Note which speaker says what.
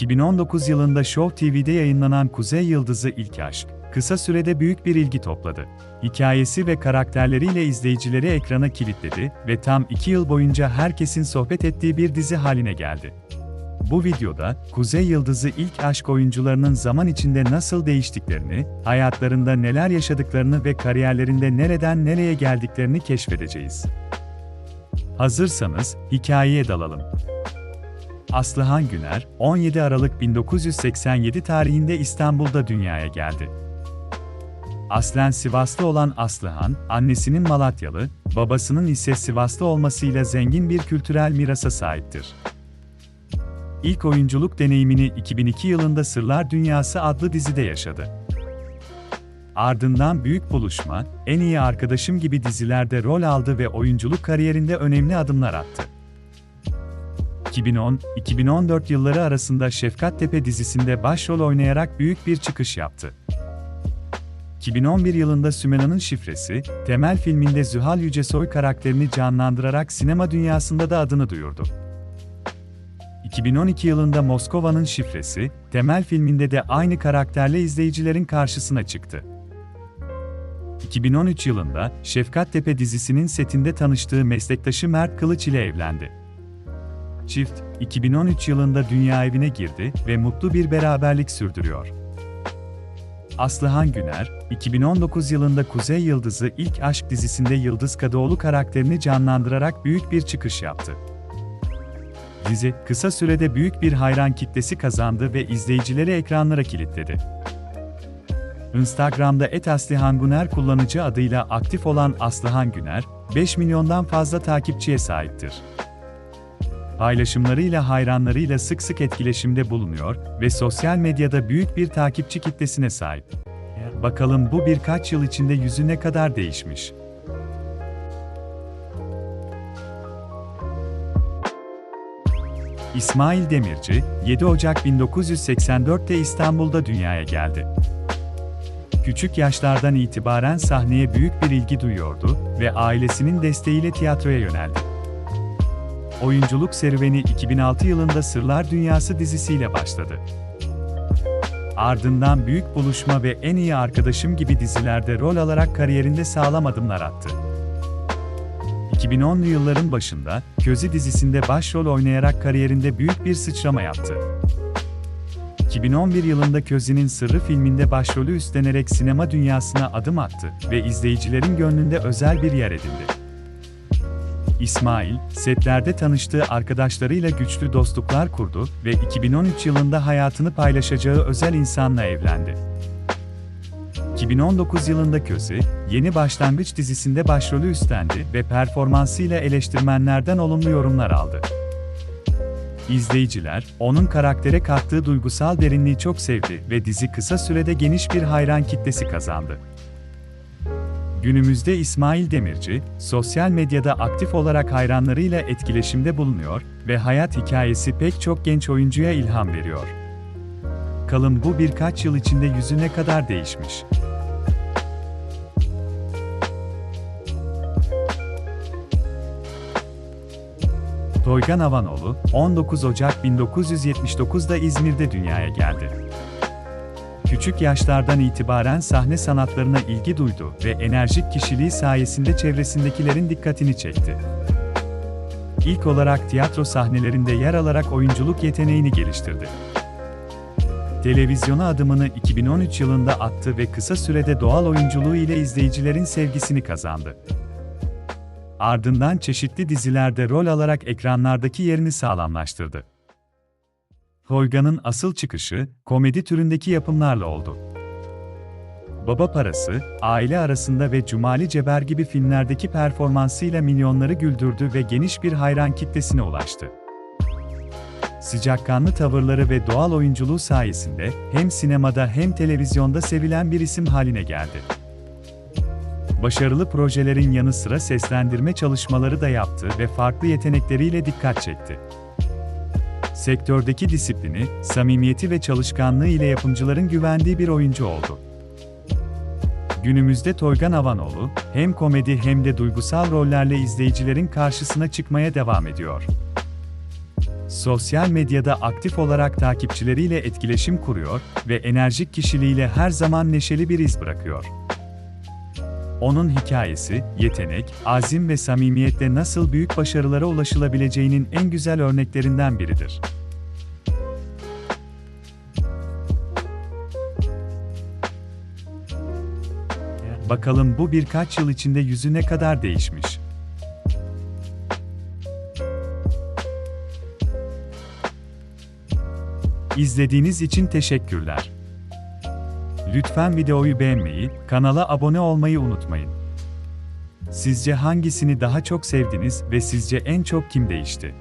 Speaker 1: 2019 yılında Show TV'de yayınlanan Kuzey Yıldızı İlk Aşk, kısa sürede büyük bir ilgi topladı. Hikayesi ve karakterleriyle izleyicileri ekrana kilitledi ve tam iki yıl boyunca herkesin sohbet ettiği bir dizi haline geldi. Bu videoda, Kuzey Yıldızı ilk aşk oyuncularının zaman içinde nasıl değiştiklerini, hayatlarında neler yaşadıklarını ve kariyerlerinde nereden nereye geldiklerini keşfedeceğiz. Hazırsanız, hikayeye dalalım. Aslıhan Güner, 17 Aralık 1987 tarihinde İstanbul'da dünyaya geldi. Aslen Sivaslı olan Aslıhan, annesinin Malatyalı, babasının ise Sivaslı olmasıyla zengin bir kültürel mirasa sahiptir. İlk oyunculuk deneyimini 2002 yılında Sırlar Dünyası adlı dizide yaşadı. Ardından Büyük Buluşma, En İyi Arkadaşım gibi dizilerde rol aldı ve oyunculuk kariyerinde önemli adımlar attı. 2010-2014 yılları arasında Şefkat Tepe dizisinde başrol oynayarak büyük bir çıkış yaptı. 2011 yılında Sümena'nın Şifresi, Temel filminde Zühal Yücesoy karakterini canlandırarak sinema dünyasında da adını duyurdu. 2012 yılında Moskova'nın Şifresi, Temel filminde de aynı karakterle izleyicilerin karşısına çıktı. 2013 yılında Şefkat Tepe dizisinin setinde tanıştığı meslektaşı Mert Kılıç ile evlendi. Çift, 2013 yılında dünya evine girdi ve mutlu bir beraberlik sürdürüyor. Aslıhan Güner, 2019 yılında Kuzey Yıldızı ilk aşk dizisinde Yıldız Kadıoğlu karakterini canlandırarak büyük bir çıkış yaptı. Dizi, kısa sürede büyük bir hayran kitlesi kazandı ve izleyicileri ekranlara kilitledi. Instagram'da @aslihanguner kullanıcı adıyla aktif olan Aslıhan Güner, 5 milyondan fazla takipçiye sahiptir. Paylaşımlarıyla hayranlarıyla sık sık etkileşimde bulunuyor ve sosyal medyada büyük bir takipçi kitlesine sahip. Bakalım bu birkaç yıl içinde yüzü ne kadar değişmiş. İsmail Demirci, 7 Ocak 1984'te İstanbul'da dünyaya geldi. Küçük yaşlardan itibaren sahneye büyük bir ilgi duyuyordu ve ailesinin desteğiyle tiyatroya yöneldi. Oyunculuk serüveni 2006 yılında Sırlar Dünyası dizisiyle başladı. Ardından Büyük Buluşma ve En İyi Arkadaşım gibi dizilerde rol alarak kariyerinde sağlam adımlar attı. 2010'lu yılların başında Közi dizisinde başrol oynayarak kariyerinde büyük bir sıçrama yaptı. 2011 yılında Közi'nin Sırrı filminde başrolü üstlenerek sinema dünyasına adım attı ve izleyicilerin gönlünde özel bir yer edindi. İsmail, setlerde tanıştığı arkadaşlarıyla güçlü dostluklar kurdu ve 2013 yılında hayatını paylaşacağı özel insanla evlendi. 2019 yılında Közi, Yeni Başlangıç dizisinde başrolü üstlendi ve performansıyla eleştirmenlerden olumlu yorumlar aldı. İzleyiciler, onun karaktere kattığı duygusal derinliği çok sevdi ve dizi kısa sürede geniş bir hayran kitlesi kazandı. Günümüzde İsmail Demirci, sosyal medyada aktif olarak hayranlarıyla etkileşimde bulunuyor ve hayat hikayesi pek çok genç oyuncuya ilham veriyor. Kalın bu birkaç yıl içinde yüzü ne kadar değişmiş. Toygan Avanoğlu, 19 Ocak 1979'da İzmir'de dünyaya geldi. Küçük yaşlardan itibaren sahne sanatlarına ilgi duydu ve enerjik kişiliği sayesinde çevresindekilerin dikkatini çekti. İlk olarak tiyatro sahnelerinde yer alarak oyunculuk yeteneğini geliştirdi. Televizyona adımını 2013 yılında attı ve kısa sürede doğal oyunculuğu ile izleyicilerin sevgisini kazandı. Ardından çeşitli dizilerde rol alarak ekranlardaki yerini sağlamlaştırdı. Toyga'nın asıl çıkışı, komedi türündeki yapımlarla oldu. Baba Parası, aile arasında ve Cumali Ceber gibi filmlerdeki performansıyla milyonları güldürdü ve geniş bir hayran kitlesine ulaştı. Sıcakkanlı tavırları ve doğal oyunculuğu sayesinde hem sinemada hem televizyonda sevilen bir isim haline geldi. Başarılı projelerin yanı sıra seslendirme çalışmaları da yaptı ve farklı yetenekleriyle dikkat çekti. Sektördeki disiplini, samimiyeti ve çalışkanlığı ile yapımcıların güvendiği bir oyuncu oldu. Günümüzde Toygan Avanoğlu, hem komedi hem de duygusal rollerle izleyicilerin karşısına çıkmaya devam ediyor. Sosyal medyada aktif olarak takipçileriyle etkileşim kuruyor ve enerjik kişiliğiyle her zaman neşeli bir iz bırakıyor. Onun hikayesi, yetenek, azim ve samimiyetle nasıl büyük başarılara ulaşılabileceğinin en güzel örneklerinden biridir. Bakalım bu birkaç yıl içinde yüzü ne kadar değişmiş. İzlediğiniz için teşekkürler. Lütfen videoyu beğenmeyi, kanala abone olmayı unutmayın. Sizce hangisini daha çok sevdiniz ve sizce en çok kim değişti?